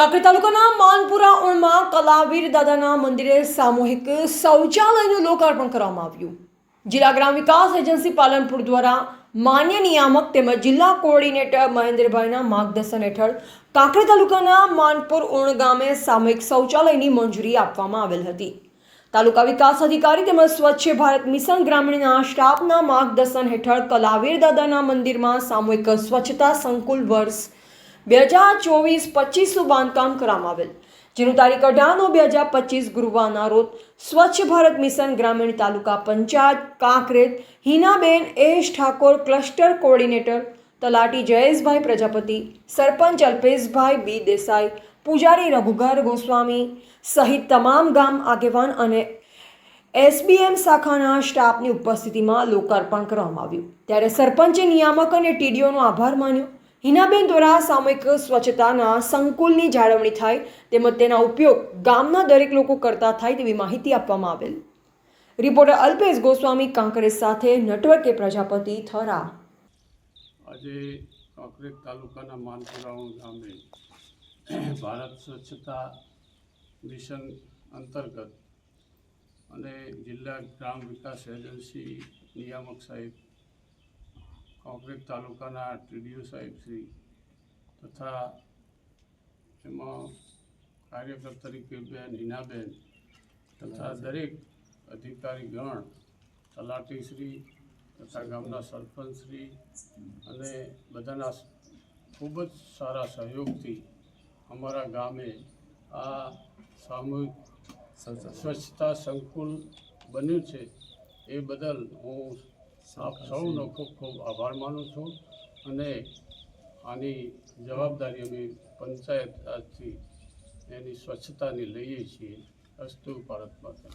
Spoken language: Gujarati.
કાંકરેજ તાલુકાના માનપુરા ઉણમાં કલાવીર દાદાના મંદિરે સામૂહિક શૌચાલયનું લોકાર્પણ કરવામાં આવ્યું. જિલ્લા ગ્રામ વિકાસ એજન્સી પાલનપુર દ્વારા માન્ય નિયામક તેમજ જિલ્લા કોઓર્ડિનેટર મહેન્દ્રભાઈના માર્ગદર્શન હેઠળ કાંકરી તાલુકાના માનપુર ઉણ ગામે સામૂહિક શૌચાલયની મંજૂરી આપવામાં આવેલ હતી. તાલુકા વિકાસ અધિકારી તેમજ સ્વચ્છ ભારત મિશન ગ્રામીણના સ્ટાફના માર્ગદર્શન હેઠળ કલાવીર દાદાના મંદિરમાં સામૂહિક સ્વચ્છતા સંકુલ વર્ષ બે હજાર ચોવીસ પચીસનું બાંધકામ કરવામાં આવેલ. જેનું તારીખ અઢાર નવ બે હજાર પચીસ ગુરુવારના રોજ સ્વચ્છ ભારત મિશન ગ્રામીણ તાલુકા panchayat Kankrej Hinaben S Thakor cluster coordinator તલાટી જયેશભાઈ પ્રજાપતિ, સરપંચ અલ્પેશભાઈ બી દેસાઈ, પૂજારી રઘુગર ગોસ્વામી સહિત તમામ ગામ આગેવાન અને એસબીએમ શાખાના સ્ટાફની ઉપસ્થિતિમાં લોકાર્પણ કરવામાં આવ્યું. ત્યારે સરપંચે નિયામક અને ટીડીઓનો આભાર માન્યો. હિનાબેન દ્વારા સામૂહિક સ્વચ્છતાના સંકુલની જાળવણી થાય તેમજ તેના ઉપયોગ ગામના દરેક લોકો કરતા થાય તેવી માહિતી આપવામાં આવેલ. રિપોર્ટર અલ્પેશ ગોસ્વામી કાંકરેજ સાથે નટવર્કે પ્રજાપતિ થરા આજે કાંકરેજ તાલુકાના માનપુરાઓ ગામે ભારત સ્વચ્છતા મિશન અંતર્ગત અને જિલ્લા ગ્રામ વિકાસ એજન્સી નિયામક સાહેબ કાંકરેજ તાલુકાના ટીડીઓ સાહેબ શ્રી તથા એમાં કાર્યકર તરીકે બેન હિનાબેન તથા દરેક અધિકારીગણ તલાટીશ્રી તથા ગામના સરપંચશ્રી અને બધાના ખૂબ જ સારા સહયોગથી અમારા ગામે આ સામૂહિક સ્વચ્છતા સંકુલ બન્યું છે. એ બદલ હું આપ સૌનો ખૂબ ખૂબ આભાર માનું છું અને આની જવાબદારી અમે પંચાયત આજથી એની સ્વચ્છતાની લઈએ છીએ. અસ્તુ ભારત માતા